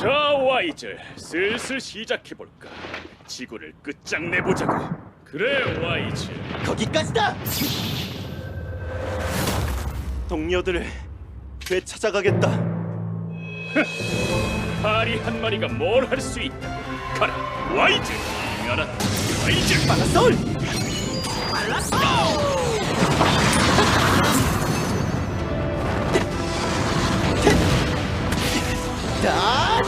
자, 와이즈, 슬슬 시작해볼까. 지구를 끝장내보자고. 그래, 와이즈. 거기까지다. 동료들을 되찾아가겠다. 파리 한 마리가 뭘 할 수 있다. 가라, 와이즈. 알았다, 와이즈. 파라솔. 다.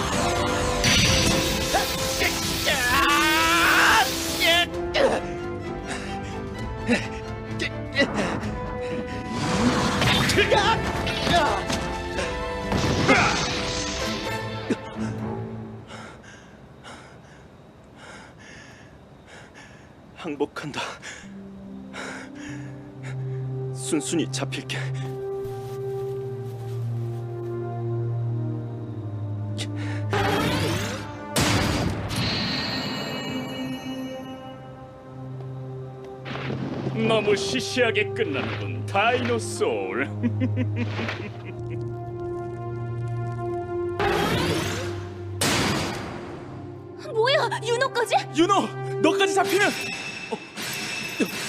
항복한다. 순순히 잡힐게. 너무 시시하게 끝나는군, 다이노소울. 뭐야, 윤호까지? 윤호, 너까지 잡히면 어,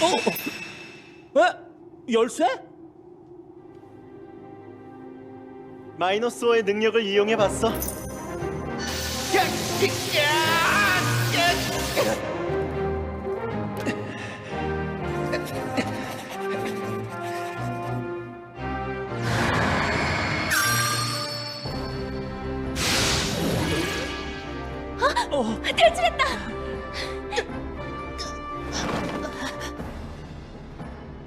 어, 어, 어? 열쇠? 마이너스워의 능력을 이용해 봤 어. 탈출했다!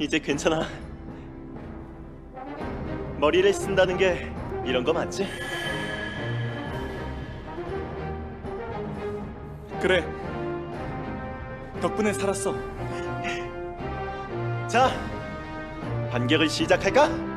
이제 괜찮아. 머리를 쓴다는 게 이런 거 맞지? 그래. 덕분에 살았어. 자, 반격을 시작할까?